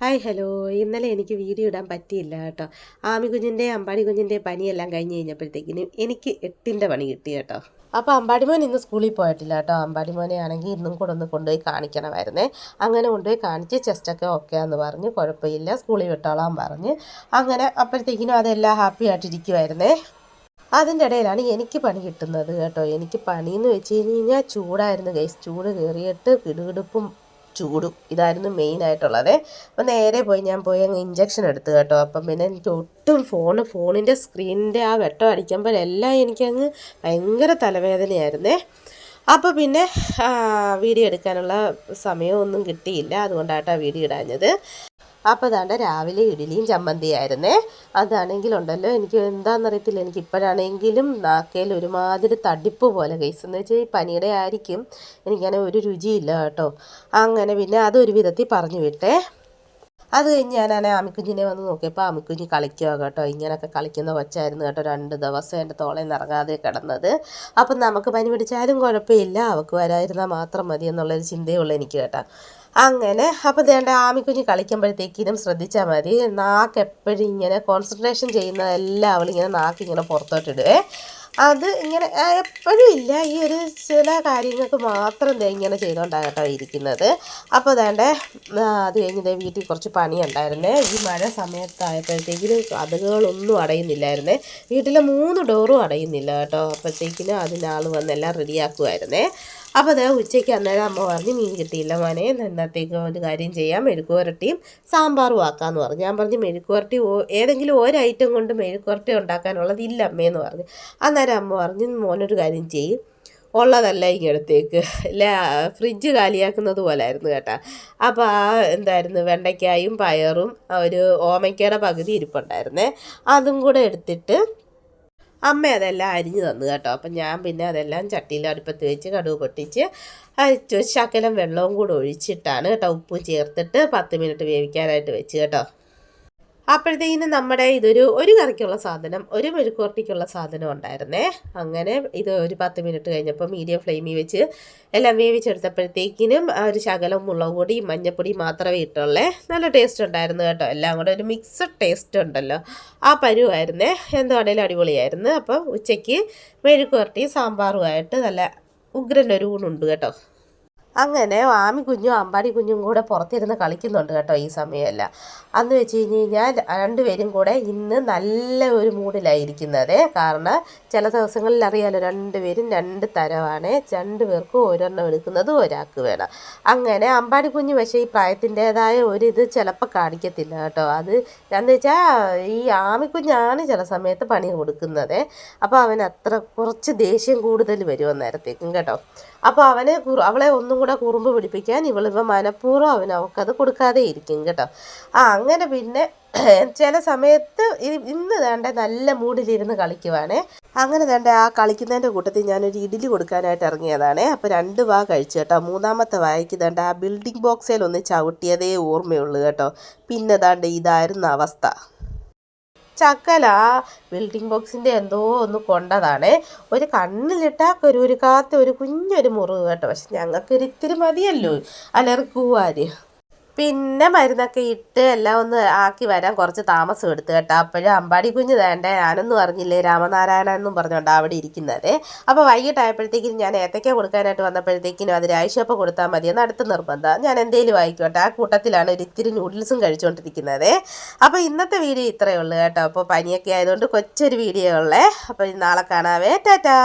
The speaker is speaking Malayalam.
Hi hello. ഇന്നലെ എനിക്ക് വീഡിയോ ഇടാൻ പറ്റിയില്ല കേട്ടോ. ആമി കുഞ്ഞിന്റെ അമ്പാടി കുഞ്ഞിന്റെ പനിയെല്ലാം കഴിഞ്ഞ് കഴിഞ്ഞപ്പോഴത്തേക്കിനും എനിക്ക് എട്ടിന്റെ പണി കിട്ടി കേട്ടോ. അപ്പോൾ അമ്പാടിമോൻ ഇന്ന് സ്കൂളിൽ പോയിട്ടില്ല കേട്ടോ. അമ്പാടിമോനെ ആണെങ്കിൽ ഇന്നും കൂടെ ഒന്ന് കൊണ്ടുപോയി കാണിക്കണമായിരുന്നേ. അങ്ങനെ കൊണ്ടുപോയി കാണിച്ച് ചെസ്റ്റൊക്കെ ഓക്കെ എന്ന് പറഞ്ഞ് കുഴപ്പമില്ല സ്കൂളിൽ വിട്ടോളാൻ പറഞ്ഞ്. അങ്ങനെ അപ്പോഴത്തേക്കിനും അതെല്ലാം ഹാപ്പി ആയിട്ടിരിക്കുമായിരുന്നേ അതിന്റെ ഇടയിലാണ് എനിക്ക് പണി കിട്ടുന്നത് കേട്ടോ. എനിക്ക് പണിയെന്ന് വെച്ച് കഴിഞ്ഞ് കഴിഞ്ഞാൽ ചൂടായിരുന്നു ഗൈസ് ചൂട് കയറിയിട്ട് കിടുകിടുപ്പും ചൂടും. ഇതായിരുന്നു മെയിൻ ആയിട്ടുള്ളത്. അപ്പോൾ നേരെ പോയി ഞാൻ പോയി അങ്ങ് ഇഞ്ചക്ഷൻ എടുത്തു കേട്ടോ. അപ്പം പിന്നെ എനിക്ക് ഒട്ടും ഫോൺ ഫോണിന്റെ സ്ക്രീനിന്റെ ആ വെട്ടം അടിക്കുമ്പോഴെല്ലാം എനിക്കങ്ങ് ഭയങ്കര തലവേദനയായിരുന്നേ. അപ്പോൾ പിന്നെ വീഡിയോ എടുക്കാനുള്ള സമയമൊന്നും കിട്ടിയില്ല. അതുകൊണ്ടാട്ടോ വീഡിയോ ഇടാഞ്ഞത്. അപ്പോൾ അതാണ്ട് രാവിലെ ഇഡ്ഡലിയും ചമ്മന്തിയായിരുന്നേ. അതാണെങ്കിലുണ്ടല്ലോ എനിക്ക് എന്താണെന്നറിയത്തില്ല എനിക്ക് ഇപ്പോഴാണെങ്കിലും നാക്കയിൽ ഒരുമാതിരി തടിപ്പ് പോലെ കേസ് എന്ന് വെച്ചാൽ ഈ പനിയുടെ ആയിരിക്കും. എനിക്കങ്ങനെ ഒരു രുചിയില്ല കേട്ടോ. അങ്ങനെ പിന്നെ അതൊരു വിധത്തിൽ പറഞ്ഞു വിട്ടേ. അത് കഴിഞ്ഞ് ഞാനാണ് ആമിക്കുഞ്ഞിനെ വന്ന് നോക്കിയപ്പോൾ ആമിക്കുഞ്ഞ് കളിക്കുക കേട്ടോ. ഇങ്ങനെയൊക്കെ കളിക്കുന്ന കൊച്ചായിരുന്നു കേട്ടോ രണ്ട് ദിവസം എന്റെ തോളയിൽ നിന്ന് ഇറങ്ങാതെ കിടന്നത്. അപ്പം നമുക്ക് പനി പിടിച്ചാലും കുഴപ്പമില്ല. അവൾക്ക് വരാതിരുന്നാൽ മാത്രം മതി എന്നുള്ളൊരു ചിന്തയുള്ളൂ എനിക്ക് കേട്ടോ. അങ്ങനെ അപ്പോൾ ആമി ആമിക്കുഞ്ഞ് കളിക്കുമ്പോഴത്തേക്കിനും ശ്രദ്ധിച്ചാൽ മതി. നാക്ക് എപ്പോഴും ഇങ്ങനെ കോൺസെൻട്രേഷൻ ചെയ്യുന്നതെല്ലാം അവളിങ്ങനെ നാക്ക് ഇങ്ങനെ പുറത്തോട്ടിടുവേ അത് ഇങ്ങനെ എപ്പോഴും ഇല്ല. ഈ ഒരു ചില കാര്യങ്ങൾക്ക് മാത്രം ദേ ഇങ്ങനെ ചെയ്തുകൊണ്ടാകട്ടോ ഇരിക്കുന്നത്. അപ്പോൾ അതേണ്ട അത് കഴിഞ്ഞ് ദേ വീട്ടിൽ കുറച്ച് പണിയുണ്ടായിരുന്നേ. ഈ മഴ സമയത്തായപ്പോഴത്തേക്കിനും കഥകളൊന്നും അടയുന്നില്ലായിരുന്നേ. വീട്ടിലെ മൂന്ന് ഡോറും അടയുന്നില്ല കേട്ടോ. അപ്പോഴത്തേക്കിനും അതിനാൾ വന്നെല്ലാം റെഡിയാക്കുമായിരുന്നേ അപ്പോൾ അത് ഉച്ചയ്ക്ക് അന്നേരം അമ്മ പറഞ്ഞ് മീൻ കിട്ടിയില്ല മോനെ എന്നത്തേക്ക് ഒരു കാര്യം ചെയ്യാം. മെഴുക്കുവരട്ടിയും സാമ്പാറും ആക്കാമെന്ന് പറഞ്ഞു. ഞാൻ പറഞ്ഞു മെഴുക്കുവരട്ടി ഏതെങ്കിലും ഒരു ഐറ്റം കൊണ്ട് മെഴുക്കുവരട്ടി ഉണ്ടാക്കാനുള്ളത് ഇല്ല അമ്മയെന്ന് പറഞ്ഞു. അന്നേരം അമ്മ പറഞ്ഞു മോനൊരു കാര്യം ചെയ്യും. ഉള്ളതല്ല ഇങ്ങടത്തേക്ക് അല്ല ഫ്രിഡ്ജ് കാലിയാക്കുന്നത് പോലായിരുന്നു കേട്ടോ. അപ്പോൾ ആ എന്തായിരുന്നു വെണ്ടയ്ക്കായും പയറും ഒരു ഓമയ്ക്കയുടെ പകുതി ഇരിപ്പുണ്ടായിരുന്നേ. അതും കൂടെ എടുത്തിട്ട് അമ്മ അതെല്ലാം അരിഞ്ഞു തന്നു കേട്ടോ. അപ്പം ഞാൻ പിന്നെ അതെല്ലാം ചട്ടിയിൽ അടുപ്പത്ത് വെച്ച് കടുവ് പൊട്ടിച്ച് ശകലം വെള്ളവും കൂടെ ഒഴിച്ചിട്ടാണ് കേട്ടോ ഉപ്പും ചേർത്തിട്ട് പത്ത് മിനിറ്റ് വേവിക്കാനായിട്ട് വെച്ച് കേട്ടോ. അപ്പോഴത്തേക്കിനും നമ്മുടെ ഇതൊരു ഒരു കറിക്കുള്ള സാധനം ഒരു മെഴുക്കുവരട്ടിക്കുള്ള സാധനം ഉണ്ടായിരുന്നേ. അങ്ങനെ ഇത് ഒരു പത്ത് മിനിറ്റ് കഴിഞ്ഞപ്പോൾ മീഡിയം ഫ്ലെയിമിൽ വെച്ച് എല്ലാം വേവിച്ചെടുത്തപ്പോഴത്തേക്കിനും ഒരു ശകലം മുളക് പൊടി മഞ്ഞപ്പൊടി മാത്രമേ ഇട്ടുള്ളേ. നല്ല ടേസ്റ്റ് ഉണ്ടായിരുന്നു കേട്ടോ. എല്ലാം കൂടെ ഒരു മിക്സഡ് ടേസ്റ്റ് ഉണ്ടല്ലോ. ആ പരുവായിരുന്നേ. എന്താണേലും അടിപൊളിയായിരുന്നു. അപ്പം ഉച്ചയ്ക്ക് മെഴുക്കുവരട്ടി സാമ്പാറുമായിട്ട് നല്ല ഉഗ്രന്റെ ഒരു ഊണുണ്ട് കേട്ടോ. അങ്ങനെ ആമി കുഞ്ഞും അമ്പാടി കുഞ്ഞും കൂടെ പുറത്തിരുന്ന് കളിക്കുന്നുണ്ട് കേട്ടോ ഈ സമയമല്ല. അന്ന് വെച്ച് കഴിഞ്ഞ് കഴിഞ്ഞാൽ രണ്ടുപേരും കൂടെ ഇന്ന് നല്ല ഒരു മൂഡിലായിരിക്കുന്നത്. കാരണം ചില ദിവസങ്ങളിൽ അറിയാലോ രണ്ടുപേരും രണ്ട് തരമാണ് രണ്ട് പേർക്കും ഒരെണ്ണം എടുക്കുന്നത് ഒരാൾക്ക് വേണം. അങ്ങനെ അമ്പാടി കുഞ്ഞ് പക്ഷേ ഈ പ്രായത്തിന്റെതായ ഒരു ഇത് ചിലപ്പോൾ കാണിക്കത്തില്ല കേട്ടോ. അത് എന്ന് വെച്ചാൽ ഈ ആമി ആമിക്കുഞ്ഞാണ് ചില സമയത്ത് പണി കൊടുക്കുന്നത്. അപ്പോൾ അവൻ അത്ര കുറച്ച് ദേഷ്യം കൂടുതൽ വരുമോ നേരത്തേക്കും കേട്ടോ. അപ്പോൾ അവനെ അവളെ ഒന്നും കൂടെ കുറുമ്പ് പിടിപ്പിക്കാൻ ഇവളിപ്പോൾ മനഃപൂർവം അവൻ അവൾക്കത് കൊടുക്കാതെ ഇരിക്കും കേട്ടോ. ആ അങ്ങനെ പിന്നെ ചില സമയത്ത് ഇന്ന് വേണ്ട നല്ല മൂഡിലിരുന്ന് കളിക്കുവാണേ. അങ്ങനെ വേണ്ട ആ കളിക്കുന്നതിന്റെ കൂട്ടത്തിൽ ഞാനൊരു ഇഡ്ഡലി കൊടുക്കാനായിട്ട് ഇറങ്ങിയതാണേ. അപ്പോൾ രണ്ട് വാ കഴിച്ചു കേട്ടോ. മൂന്നാമത്തെ വായിക്ക് വേണ്ട ആ ബിൽഡിംഗ് ബോക്സിൽ ഒന്ന് ചവിട്ടിയതേ ഓർമ്മയുള്ളൂ കേട്ടോ. പിന്നെ ദാണ്ട് ഇതായിരുന്നു അവസ്ഥ. ചക്കല. ബിൽഡിംഗ് ബോക്സിന്റെ എന്തോ ഒന്ന് കൊണ്ടതാണ്. ഒരു കണ്ണിലിട്ടാൽ ഒരു ഒരു കുഞ്ഞൊരു മുറിവ് കേട്ടോ. പക്ഷെ ഞങ്ങൾക്ക് ഒരു മതിയല്ലോ. അലർക്കുവാൻ പിന്നെ മരുന്നൊക്കെ ഇട്ട് എല്ലാം ഒന്ന് ആക്കി വരാൻ കുറച്ച് താമസം എടുത്തു കേട്ടോ. അപ്പോഴും അമ്പാടി കുഞ്ഞ് വേണ്ടേ ഞാനൊന്നും പറഞ്ഞില്ലേ രാമനാരായണ എന്നും പറഞ്ഞുകൊണ്ട് അവിടെ ഇരിക്കുന്നത്. അപ്പോൾ വൈകിട്ടായപ്പോഴത്തേക്കും ഞാൻ ഏത്തയ്ക്ക കൊടുക്കാനായിട്ട് വന്നപ്പോഴത്തേക്കിനും അത് രാഴ്ചയപ്പം കൊടുത്താൽ മതി എന്ന് അടുത്ത നിർബന്ധം. ഞാൻ എന്തേലും വായിക്കോട്ടെ ആ കൂട്ടത്തിലാണ് ഒരു ഇത്തിരി നൂഡിൽസും കഴിച്ചുകൊണ്ടിരിക്കുന്നത് അപ്പോൾ ഇന്നത്തെ വീഡിയോ ഇത്രയേ ഉള്ളൂ കേട്ടോ. അപ്പോൾ പനിയൊക്കെ ആയതുകൊണ്ട് കൊച്ചൊരു വീഡിയോ ഉള്ളേ. അപ്പോൾ നാളെ കാണാവേ. ടാറ്റാ!